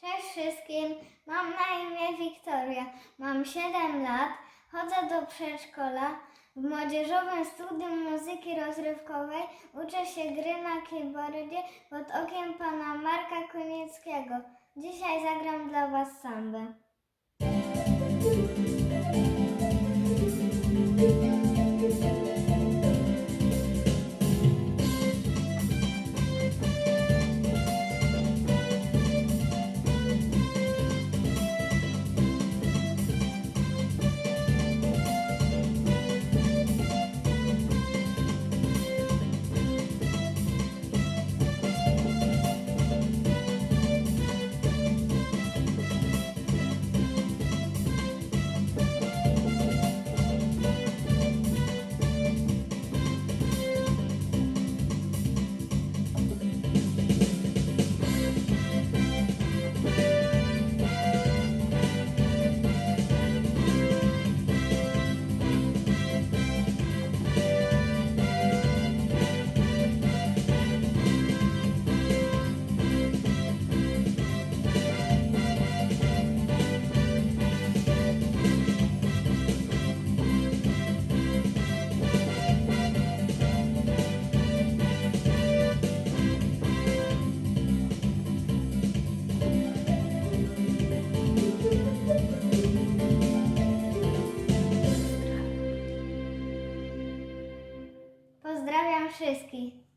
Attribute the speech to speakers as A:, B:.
A: Cześć wszystkim, mam na imię Wiktoria, mam 7 lat, chodzę do przedszkola. W Młodzieżowym Studium Muzyki Rozrywkowej uczę się gry na keyboardzie pod okiem pana Marka Konieckiego. Dzisiaj zagram dla was sambę. Wszystkich.